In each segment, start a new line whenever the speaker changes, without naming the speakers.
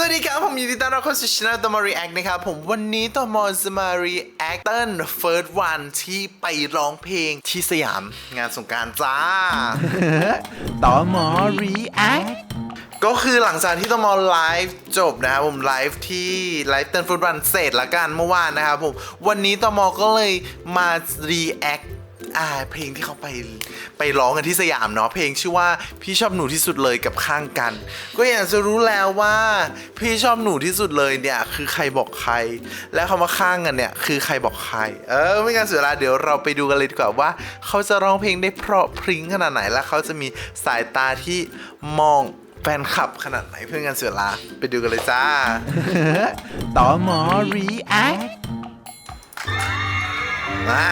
สวัสดีครับ ผมยินดีต้อนรับเข้าสู่ช่องตัวมา react นะครับ ผมวันนี้ตัวมอจะมา react เต้น first one ที่ไปร้องเพลงที่สยามงานสงกรารจ้า
ต่อหมอ react
ก็คือหลังจากที่ตมอไลฟ์จบนะครับผมไลฟ์ที่ไลฟ์เต้นฟุตบอลเสร็จละกันเมื่อวานนะครับผม วันนี้ตมอก็เลยมา react อ่าเพลงที่เขาไปไปร้องกันที่สยามเนาะเพลงชื่อว่าพี่ชอบหนูที่สุดเลยกับข้างกัน ก็อยากจะรู้แล้วว่า พี่ชอบหนูที่สุดเลยเนี่ยคือใครบอกใคร และคำว่าข้างกันเนี่ยคือใครบอกใคร เออไม่งั้นเสียเวลาเดี๋ยวเราไปดูกันเลยดีกว่าว่า เขาจะร้องเพลงได้เพราะพริ้งขนาดไหนและเขาจะมีสายตาที่มองแฟนคลับขนาดไหนเพื่อนกันเสียเวลาไปดูกันเลยจ้า
ต่อหมอ react
มา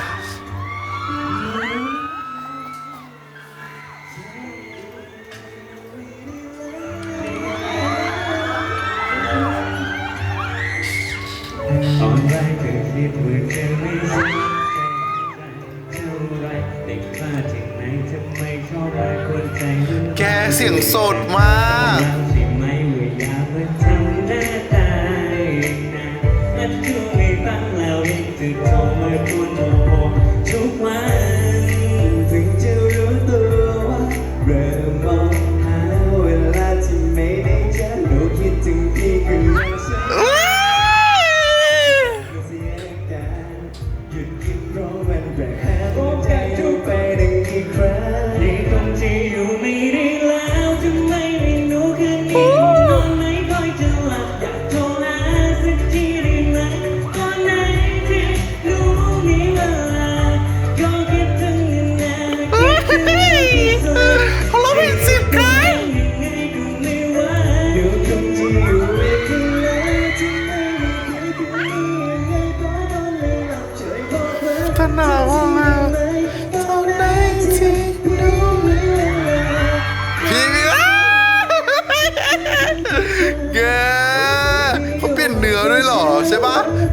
กก็คิดเธอไม่สนใจเท่าไรแต่พลาดที่ไหนทำไมชอบหลาคนใจ
แกเสียงสดมาก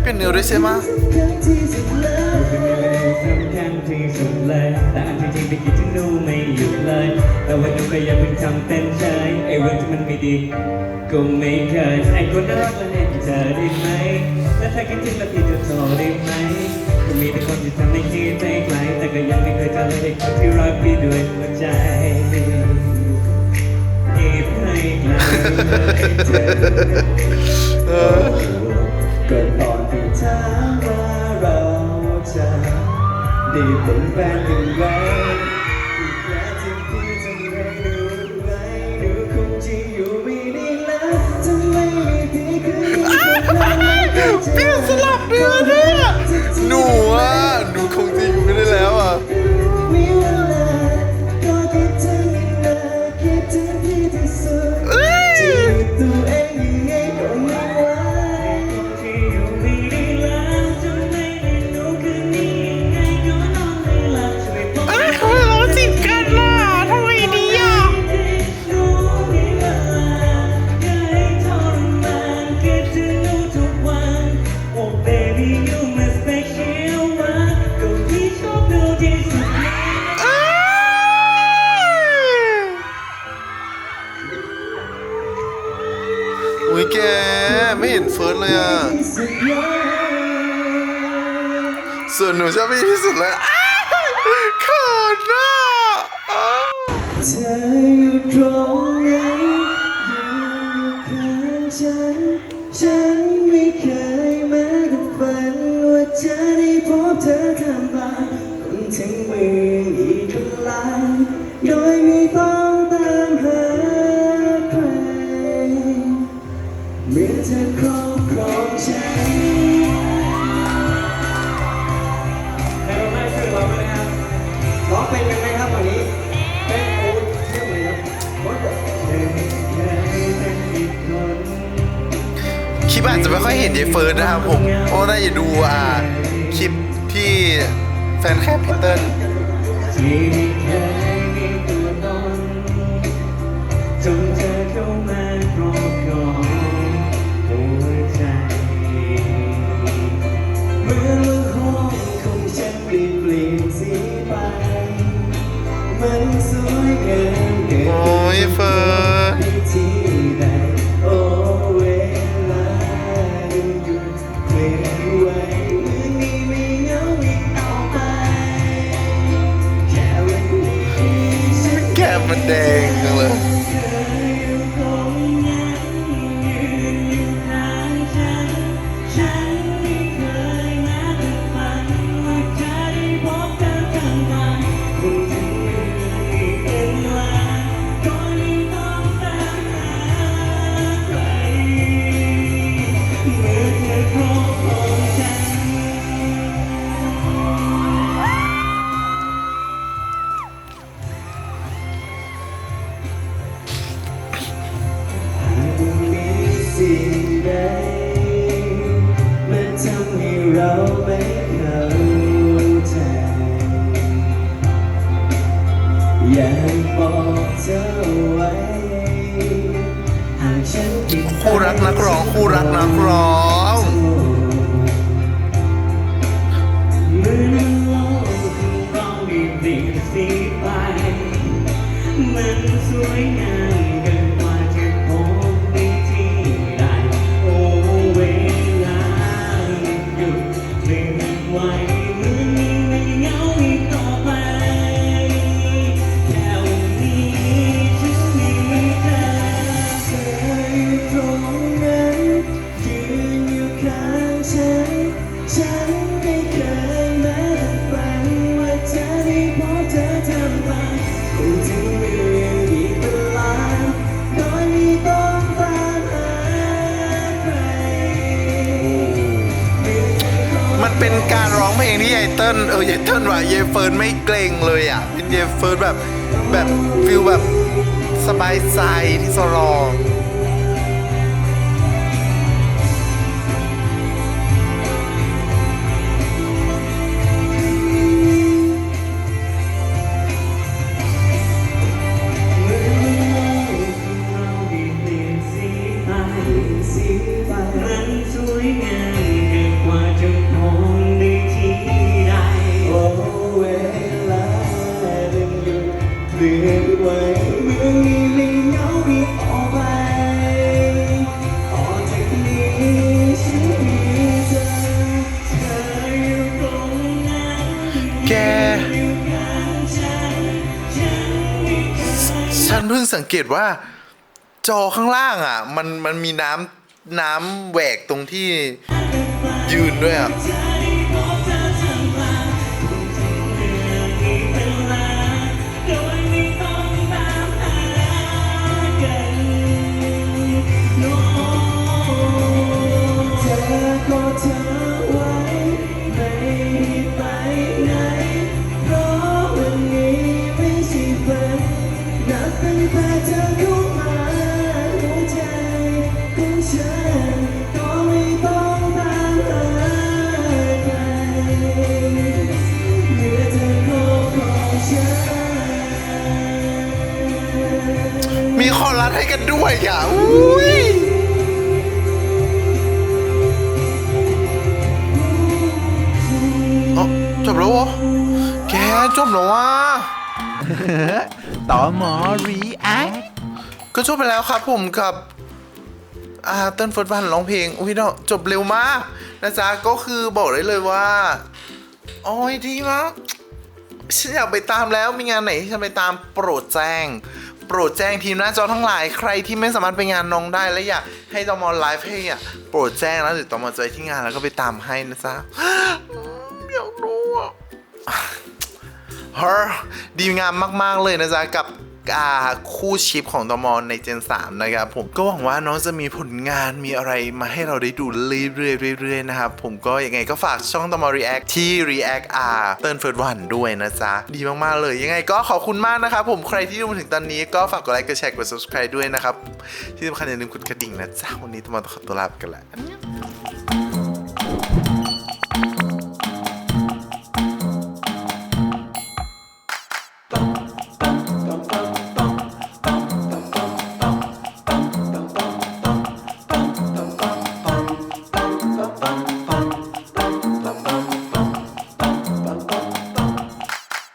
เปลี่ยนเนื้
อ
ด้วยใช่
ไหม
แต่อันที่จริงไปคิดถึงหนูไม่หยุดเลยแต่ว่าหนูก็ยังเพิ่งทำเป็นเฉยไอ้เรื่องที่มันไม่ดีก็ไม่เคยไอ้คนน่ารักและให้เธอได้ไหมและถ้าคิดถึงแล้วพี่จะโทรได้ไหมก็มีแต่คนที่ทำให้คิดไปไกลแต่ก็ยังไม่เคยเจอเลยคนที่รักพี่ด้วยหัวใจอีกให้ไกลเลยเธอ ได้ ยแก ไม่
เห็
น
เฟิร์สเลยอะ
ส่
วนหนูชอบพี่ที่สุดเลยอ้าวเขินอะอ้า
เธออยู่ตรงไหนอยู่ข้างฉันฉัน เห็นยา
ยเฟิร์นนะครับผมเพราะได้ดูอ่าคลิปที่แฟนแคปพีเต
อร์ คู่รักนั
กร้องคู่รักนักร้อง
เหมือนสวยงามกิ
น เป็นการร้องเพลงที่ยายเติ้ลเออยายเติ้ลว่ะยายเฟิร์นไม่เกรงเลยอะเป็นยายเฟิร์นแบบแบบฟิลแบบสบายใจที่จะร้อง
นไหวเมื่อมีไม่เหงาอีกต่อไปต่อจากนี้ฉันมีเธอเธออยู่ตรงนั้น
แก
อยู่ข้างฉันฉันม่เคย
ฉันเพิ่งสังเกตว่าจอข้างล่างอะ มันมันมีน้ำน้ำแหวกตรงที่ยืนด้วยอะ
มื่อเธอโลกของฉัน
มีคอรัสให้กันด้วยอะอุ้ยเอ้าจบแล้วเหรอแกจบแล้วว่ะ
ต่อหมอ react
ก็จบไปแล้วครับผมกับอ่าเต้นเฟิร์สวันร้องเพลงอุ้ยเนาะจบเร็วมากนะจ๊ะก็คือบอกได้เลยว่า โอ้ยดีมากฉันอยากไปตามแล้วมีงานไหนที่ฉันไปตามโปรดแจ้ง โปรดแจ้งทีมหน้าจอทั้งหลายใครที่ไม่สามารถไปงานน้องได้และอยากให้ตอมอไลฟ์ให้อะโปรดแจ้งแล้วเดี๋ยวตอมอจะไปที่งานแล้วก็ไปตามให้นะจ๊ะอยากรู้อะเฮ้ดีงามมากๆเลยนะจ๊ะกับ คู่ชิปของตอมในเจน 3 นะครับ ผมก็หวังว่าน้องจะมีผลงานมีอะไรมาให้เราได้ดูเรื่อยๆๆนะครับ ผมก็ยังไงก็ฝากช่องตอม React ที่ React R เติร์นเฟิร์สวันด้วยนะจ๊ะ ดีมากๆเลย ยังไงก็ขอบคุณมากนะครับผมใครที่ดูมาถึงตอนนี้ก็ฝากกดไลค์กดแชร์กด subscribe ด้วยนะครับ ที่สำคัญอย่าลืมกดกระดิ่งนะจ๊ะ วันนี้ตอมต้องขอตัวลาไปกันแล้ว